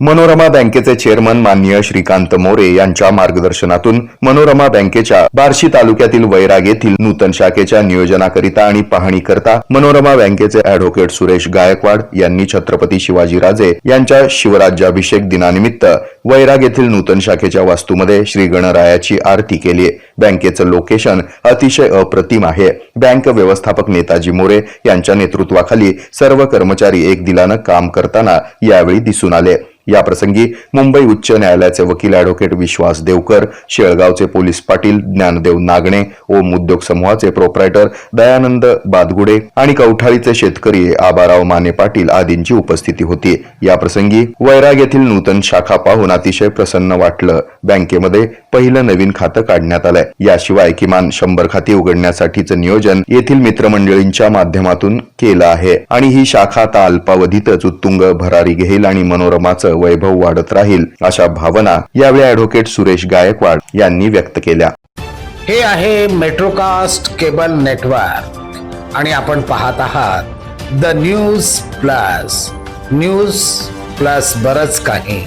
मनोरमा बँकेचे चेअरमन माननीय श्रीकांत मोरे यांच्या मार्गदर्शनातून मनोरमा बँकेच्या बार्शी तालुक्यातील वैराग येथील नूतन शाखेच्या नियोजनाकरिता आणि पाहणीकरता मनोरमा बँकेचे अॅडव्होकेट सुरेश गायकवाड यांनी छत्रपती शिवाजीराजे यांच्या शिवराज्याभिषेक दिनानिमित्त वैराग येथील नूतन शाखेच्या वास्तूमध्ये श्री गणरायाची आरती केली बँकेचं लोकेशन अतिशय अप्रतिम आहे. बँक व्यवस्थापक नेताजी मोरे यांच्या नेतृत्वाखाली सर्व कर्मचारी एक दिलानं काम करताना यावेळी दिसून आले. याप्रसंगी मुंबई उच्च न्यायालयाचे वकील अॅडव्होकेट विश्वास देवकर शेळगावचे पोलीस पाटील ज्ञानदेव नागणे ओम उद्योग समूहाचे प्रोप्रायटर दयानंद बादगुडे आणि कवठाळीचे शेतकरी आबाराव माने पाटील आदींची उपस्थिती होती. याप्रसंगी वैराग येथील नूतन शाखा पाहून अतिशय प्रसन्न वाटलं. बँकेमध्ये पहिलं नवीन खातं काढण्यात आलंय. याशिवाय किमान शंभर खाती उघडण्यासाठीचं नियोजन येथील मित्रमंडळींच्या माध्यमातून केलं आहे. आणि ही शाखा आता अल्पावधीतच उत्तुंग भरारी घेईल आणि मनोरमाचं वैभव वाढत राहील अशा भावना यावेळी अॅडव्होकेट सुरेश गायकवाड यांनी व्यक्त केल्या. हे आहे मेट्रोकास्ट केबल नेटवर्क आणि आपण पाहत आहात the news plus news plus बरच काही.